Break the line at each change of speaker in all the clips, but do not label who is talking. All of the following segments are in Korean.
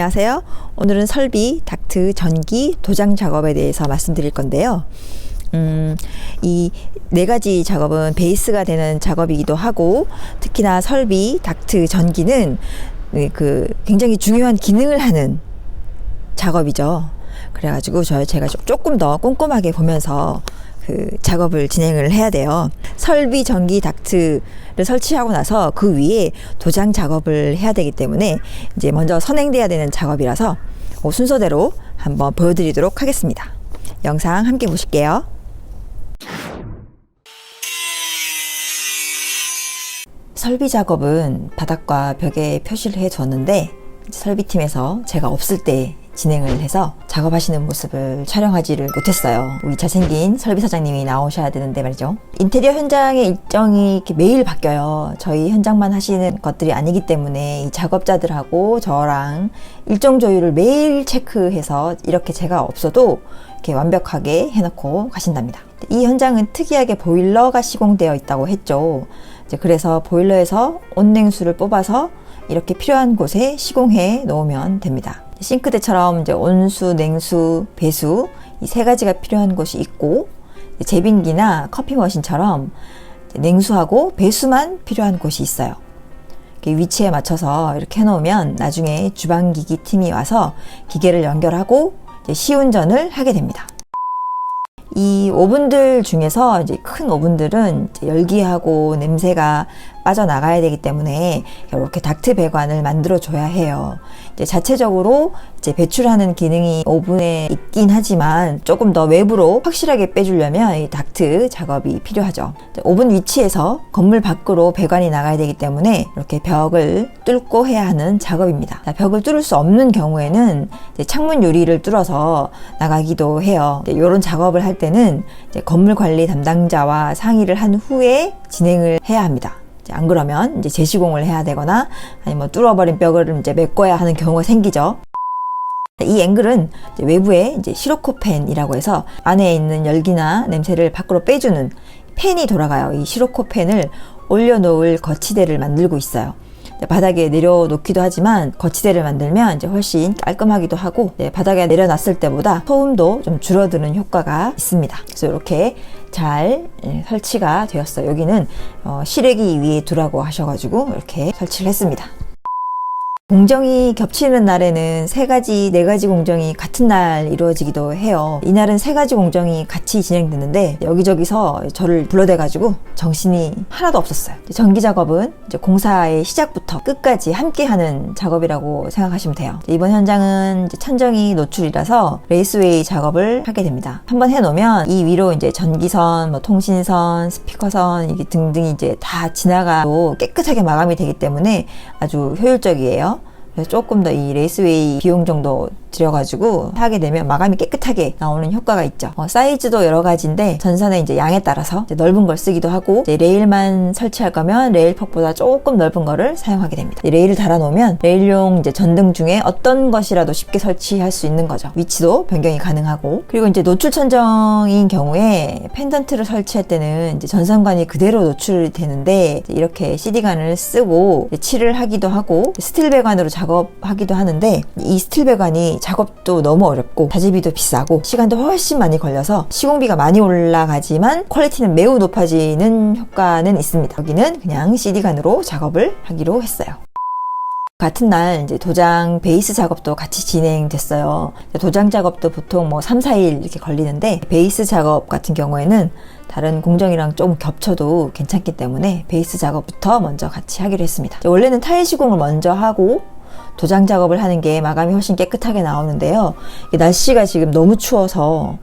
안녕하세요. 오늘은 설비, 닥트, 전기, 도장 작업에 대해서 말씀드릴 건데요. 음, 이 네 가지 작업은 베이스가 되는 작업이기도 하고, 특히나 설비, 닥트, 전기는 네, 그 굉장히 중요한 기능을 하는 작업이죠. 그래가지고 저 제가 좀- 조금 더 꼼꼼하게 보면서 그 작업을 진행을 해야 돼요. 설비, 전기, 닥트를 설치하고 나서 그 위에 도장 작업을 해야 되기 때문에 이제 먼저 선행돼야 되는 작업이라서 그 순서대로 한번 보여드리도록 하겠습니다. 영상 함께 보실게요. 설비 작업은 바닥과 벽에 표시를 해 줬는데 설비팀에서 제가 없을 때 진행을 해서 작업하시는 모습을 촬영하지를 못했어요. 우리 잘생긴 설비 사장님이 나오셔야 되는데 말이죠. 인테리어 현장의 일정이 매일 바뀌어요. 저희 현장만 하시는 것들이 아니기 때문에 이 작업자들하고 저랑 일정 조율을 매일 체크해서 이렇게 제가 없어도 이렇게 완벽하게 해놓고 가신답니다. 이 현장은 특이하게 보일러가 시공되어 있다고 했죠. 그래서 보일러에서 온냉수를 뽑아서 이렇게 필요한 곳에 시공해 놓으면 됩니다. 싱크대처럼 이제 온수, 냉수, 배수 이 세 가지가 필요한 곳이 있고 제빙기나 커피 머신처럼 냉수하고 배수만 필요한 곳이 있어요. 위치에 맞춰서 이렇게 해놓으면 나중에 주방기기 팀이 와서 기계를 연결하고 시운전을 하게 됩니다. 이 오븐들 중에서 이제 큰 오븐들은 이제 열기하고 냄새가 빠져나가야 되기 때문에 이렇게 닥트 배관을 만들어 줘야 해요. 이제 자체적으로 이제 배출하는 기능이 오븐에 있긴 하지만 조금 더 외부로 확실하게 빼주려면 이 닥트 작업이 필요하죠. 오븐 위치에서 건물 밖으로 배관이 나가야 되기 때문에 이렇게 벽을 뚫고 해야 하는 작업입니다. 자, 벽을 뚫을 수 없는 경우에는 창문 유리를 뚫어서 나가기도 해요. 이런 작업을 할 때는 건물 관리 담당자와 상의를 한 후에 진행을 해야 합니다. 안 그러면 이제 재시공을 해야 되거나 아니면 뭐 뚫어버린 벽을 이제 메꿔야 하는 경우가 생기죠. 이 앵글은 이제 외부에 이제 시로코펜이라고 해서 안에 있는 열기나 냄새를 밖으로 빼주는 팬이 돌아가요. 이 시로코펜을 올려놓을 거치대를 만들고 있어요. 바닥에 내려놓기도 하지만 거치대를 만들면 이제 훨씬 깔끔하기도 하고 이제 바닥에 내려놨을 때보다 소음도 좀 줄어드는 효과가 있습니다. 그래서 이렇게 잘 예, 설치가 되었어요. 여기는 어, 실외기 위에 두라고 하셔가지고 이렇게 설치를 했습니다. 공정이 겹치는 날에는 세 가지, 네 가지 공정이 같은 날 이루어지기도 해요. 이날은 세 가지 공정이 같이 진행됐는데 여기저기서 저를 불러대가지고 정신이 하나도 없었어요. 전기 작업은 공사의 시작부터 끝까지 함께하는 작업이라고 생각하시면 돼요. 이번 현장은 천정이 노출이라서 레이스웨이 작업을 하게 됩니다. 한번 해놓으면 이 위로 이제 전기선, 뭐 통신선, 스피커선 등등이 이제 다 지나가도 깨끗하게 마감이 되기 때문에 아주 효율적이에요. 조금 더 이 레이스웨이 비용 정도 들여가지고 하게 되면 마감이 깨끗하게 나오는 효과가 있죠. 어, 사이즈도 여러 가지인데 전선의 이제 양에 따라서 넓은 걸 쓰기도 하고 레일만 설치할 거면 레일 퍽보다 조금 넓은 거를 사용하게 됩니다. 이 레일을 달아놓으면 레일용 이제 전등 중에 어떤 것이라도 쉽게 설치할 수 있는 거죠. 위치도 변경이 가능하고 그리고 이제 노출 천정인 경우에 펜던트를 설치할 때는 이제 전선관이 그대로 노출이 되는데 이렇게 CD관을 쓰고 칠을 하기도 하고 스틸 배관으로 작업 하기도 하는데 이 스틸 배관이 작업도 너무 어렵고 자재비도 비싸고 시간도 훨씬 많이 걸려서 시공비가 많이 올라가지만 퀄리티는 매우 높아지는 효과는 있습니다. 여기는 그냥 CD관으로 작업을 하기로 했어요. 같은 날 이제 도장 베이스 작업도 같이 진행됐어요. 도장 작업도 보통 뭐 3, 4일 이렇게 걸리는데 베이스 작업 같은 경우에는 다른 공정이랑 좀 겹쳐도 괜찮기 때문에 베이스 작업부터 먼저 같이 하기로 했습니다. 원래는 타일 시공을 먼저 하고 도장 작업을 하는 게 마감이 훨씬 깨끗하게 나오는데요. 날씨가 지금 너무 추워서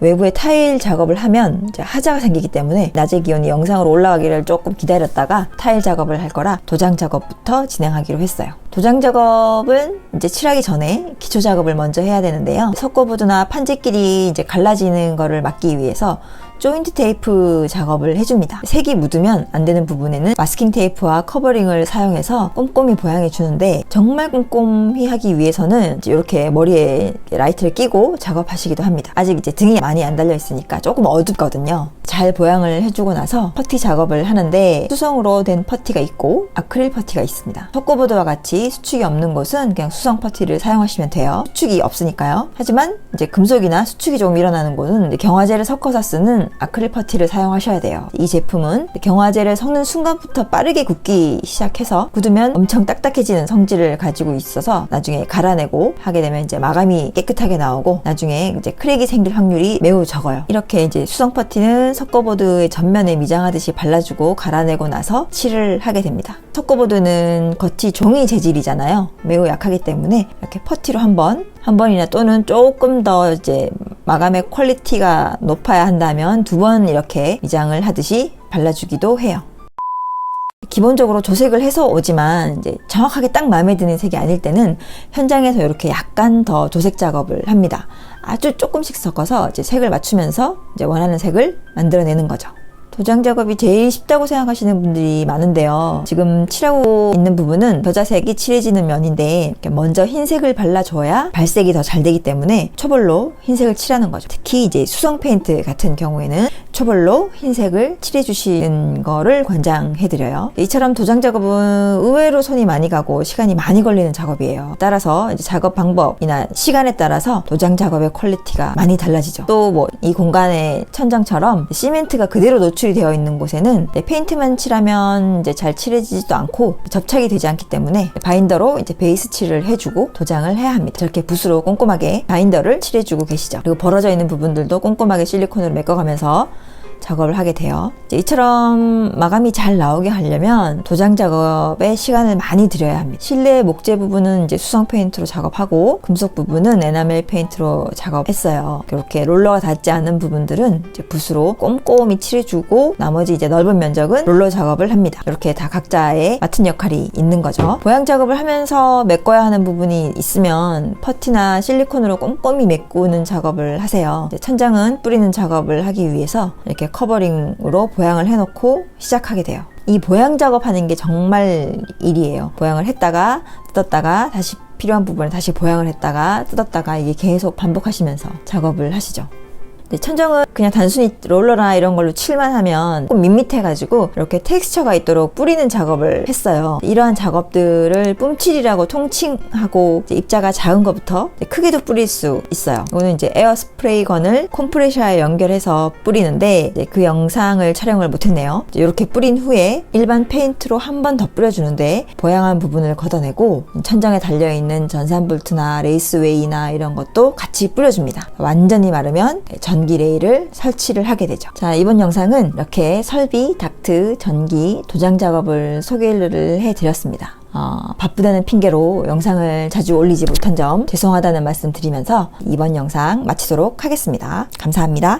외부에 타일 작업을 하면 하자가 생기기 때문에 낮의 기온이 영상으로 올라가기를 조금 기다렸다가 타일 작업을 할 거라 도장 작업부터 진행하기로 했어요. 도장 작업은 이제 칠하기 전에 기초 작업을 먼저 해야 되는데요. 석고보드나 판지끼리 이제 갈라지는 거를 막기 위해서 조인트 테이프 작업을 해줍니다. 색이 묻으면 안 되는 부분에는 마스킹 테이프와 커버링을 사용해서 꼼꼼히 보양해 주는데 정말 꼼꼼히 하기 위해서는 이렇게 머리에 라이트를 끼고 작업하시기도 합니다. 아직 이제 등이 많이 안 달려 있으니까 조금 어둡거든요. 잘 보양을 해주고 나서 퍼티 작업을 하는데 수성으로 된 퍼티가 있고 아크릴 퍼티가 있습니다. 턱고보드와 같이 수축이 없는 곳은 그냥 수성 퍼티를 사용하시면 돼요. 수축이 없으니까요. 하지만 이제 금속이나 수축이 조금 일어나는 곳은 경화제를 섞어서 쓰는 아크릴 퍼티를 사용하셔야 돼요. 이 제품은 경화제를 섞는 순간부터 빠르게 굳기 시작해서 굳으면 엄청 딱딱해지는 성질을 가지고 있어서 나중에 갈아내고 하게 되면 이제 마감이 깨끗하게 나오고 나중에 이제 크랙이 생길 확률이 매우 적어요. 이렇게 이제 수성 퍼티는 석고보드의 전면에 미장하듯이 발라주고 갈아내고 나서 칠을 하게 됩니다. 석고보드는 겉이 종이 재질 이잖아요. 매우 약하기 때문에 이렇게 퍼티로 한 번 한 번이나 또는 조금 더 이제 마감의 퀄리티가 높아야 한다면 두 번 이렇게 미장을 하듯이 발라주기도 해요. 기본적으로 조색을 해서 오지만 이제 정확하게 딱 마음에 드는 색이 아닐 때는 현장에서 이렇게 약간 더 조색 작업을 합니다. 아주 조금씩 섞어서 이제 색을 맞추면서 이제 원하는 색을 만들어내는 거죠. 도장 작업이 제일 쉽다고 생각하시는 분들이 많은데요. 지금 칠하고 있는 부분은 겨자색이 칠해지는 면인데 먼저 흰색을 발라줘야 발색이 더 잘 되기 때문에 초벌로 흰색을 칠하는 거죠. 특히 이제 수성 페인트 같은 경우에는 초벌로 흰색을 칠해주시는 거를 권장해드려요. 이처럼 도장 작업은 의외로 손이 많이 가고 시간이 많이 걸리는 작업이에요. 따라서 작업 방법이나 시간에 따라서 도장 작업의 퀄리티가 많이 달라지죠. 또 뭐 이 공간의 천장처럼 시멘트가 그대로 노출이 되어 있는 곳에는 페인트만 칠하면 이제 잘 칠해지지도 않고 접착이 되지 않기 때문에 바인더로 이제 베이스 칠을 해주고 도장을 해야 합니다. 저렇게 붓으로 꼼꼼하게 바인더를 칠해주고 계시죠. 그리고 벌어져 있는 부분들도 꼼꼼하게 실리콘으로 메꿔가면서 작업을 하게 돼요. 이처럼 마감이 잘 나오게 하려면 도장 작업에 시간을 많이 들여야 합니다. 실내 목재 부분은 이제 수성 페인트로 작업하고 금속 부분은 에나멜 페인트로 작업했어요. 이렇게 롤러가 닿지 않는 부분들은 이제 붓으로 꼼꼼히 칠해주고 나머지 이제 넓은 면적은 롤러 작업을 합니다. 이렇게 다 각자의 맡은 역할이 있는 거죠. 보양 작업을 하면서 메꿔야 하는 부분이 있으면 퍼티나 실리콘으로 꼼꼼히 메꾸는 작업을 하세요. 천장은 뿌리는 작업을 하기 위해서 이렇게 커버링으로 보양을 해놓고 시작하게 돼요. 이 보양 작업하는 게 정말 일이에요. 보양을 했다가 뜯었다가 다시 필요한 부분을 다시 보양을 했다가 뜯었다가 이게 계속 반복하시면서 작업을 하시죠. 네, 천정은 그냥 단순히 롤러나 이런 걸로 칠만 하면 조금 밋밋해가지고 이렇게 텍스처가 있도록 뿌리는 작업을 했어요. 이러한 작업들을 뿜칠이라고 통칭하고 입자가 작은 것부터 크게도 뿌릴 수 있어요. 이거는 이제 에어 스프레이건을 컴프레셔에 연결해서 뿌리는데 그 영상을 촬영을 못했네요. 이렇게 뿌린 후에 일반 페인트로 한 번 더 뿌려주는데 보양한 부분을 걷어내고 천장에 달려있는 전산볼트나 레이스웨이나 이런 것도 같이 뿌려줍니다. 완전히 마르면 전기 레일을 설치를 하게 되죠. 자, 이번 영상은 이렇게 설비, 닥트, 전기, 도장 작업을 소개를 해드렸습니다. 어, 바쁘다는 핑계로 영상을 자주 올리지 못한 점 죄송하다는 말씀 드리면서 이번 영상 마치도록 하겠습니다. 감사합니다.